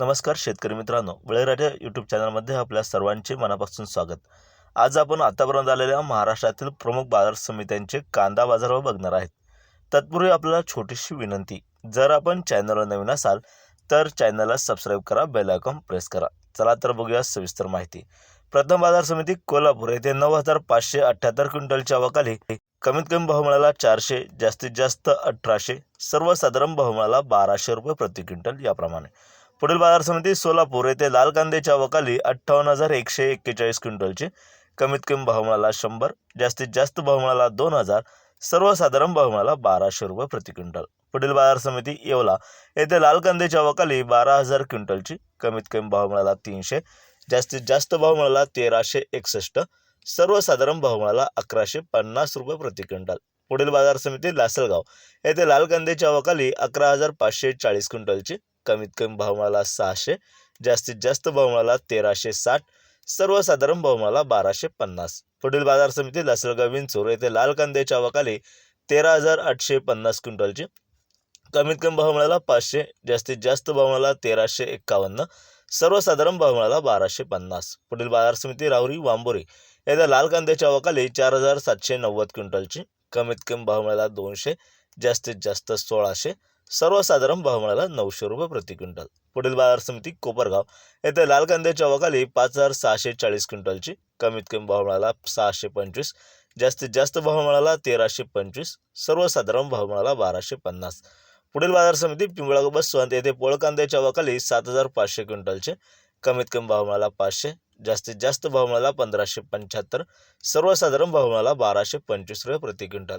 नमस्कार शेतकरी मित्रांनो. बळीराजा यूट्यूब चॅनलमध्ये आपल्या सर्वांचे मनापासून स्वागत. आज आपण आतापर्यंत आलेल्या महाराष्ट्रातील प्रमुख बाजार समित्यांचे कांदा बाजारभाव बघणार आहेत. तत्पूर्वी आपल्याला छोटीशी विनंती जर आपण चॅनलवर नवीन असाल तर चॅनलला सबस्क्राईब करा बेल आयकॉन प्रेस करा. चला तर बघूया सविस्तर माहिती. प्रथम बाजार समिती कोल्हापूर येथे नऊ हजार पाचशे अठ्ठ्याहत्तर क्विंटलच्या अवकाली कमीत कमी भाव मिळाला चारशे जास्तीत जास्त अठराशे सर्वसाधारण भाव मिळाला बाराशे रुपये प्रति क्विंटल याप्रमाणे. पुढील बाजार समिती सोलापूर येथे लाल कांद्याच्या वकाली अठ्ठावन्न हजार एकशे एक्केचाळीस क्विंटलचे कमीत कमी भाव मिळाला शंभर जास्तीत जास्त भाव मिळाला दोन हजार सर्वसाधारण भाव मिळाला बाराशे रुपये प्रति क्विंटल. पुढील बाजार समिती येवला येथे लाल कांद्याच्या वकाली बारा हजार क्विंटलची कमीत कमी भाव मिळाला तीनशे जास्तीत जास्त भाव मिळाला तेराशे एकसष्ट सर्वसाधारण भाव मिळाला अकराशे पन्नास रुपये प्रति क्विंटल. पुढील बाजार समिती लासलगाव येथे लाल कांद्याच्या वकाली अकरा हजार पाचशे चाळीस क्विंटलची कमीत कमी भाव मला सहाशे जास्तीत जास्त भाव मला तेराशे साठ सर्वसाधारण भाव मला बाराशे पन्नास. पुढील बाजार समिती लासलगाव विंचूर येथे लाल कांद्याच्या वकाली तेरा हजार आठशे पन्नास क्विंटलची. कमीत कमी भाव मिळाला पाचशे जास्तीत जास्त भाव मिळाला तेराशे एक्कावन्न सर्वसाधारण भाव मिळाला बाराशे पन्नास. पुढील बाजार समिती राहुरी वांबोरी येथे लाल कांद्याच्या वकाली चार हजार सातशे नव्वद क्विंटलची. कमीत कमी भाव मिळाला दोनशे जास्तीत जास्त सोळाशे सर्वसाधारण भाव मिळाला नऊशे रुपये प्रति क्विंटल. पुढील बाजार समिती कोपरगाव येथे लाल कांद्याच्या वकाली पाच हजार सहाशे चाळीस क्विंटलची. कमीत कमी भाव मिळाला सहाशे पंचवीस जास्तीत जास्त भाव मिळाला तेराशे पंचवीस सर्वसाधारण भाव मिळाला बाराशे पन्नास. पुढील बाजार समिती पिंपळा बसवंत येथे पोळ कांद्याच्या वकाली सात हजार पाचशे क्विंटलचे. कमीत कमी भाव मिळाला पाचशे जास्तीत जास्त भाव मिळाला पंधराशे पंच्याहत्तर सर्वसाधारण भाव मिळाला बाराशे पंचवीस रुपये प्रति क्विंटल.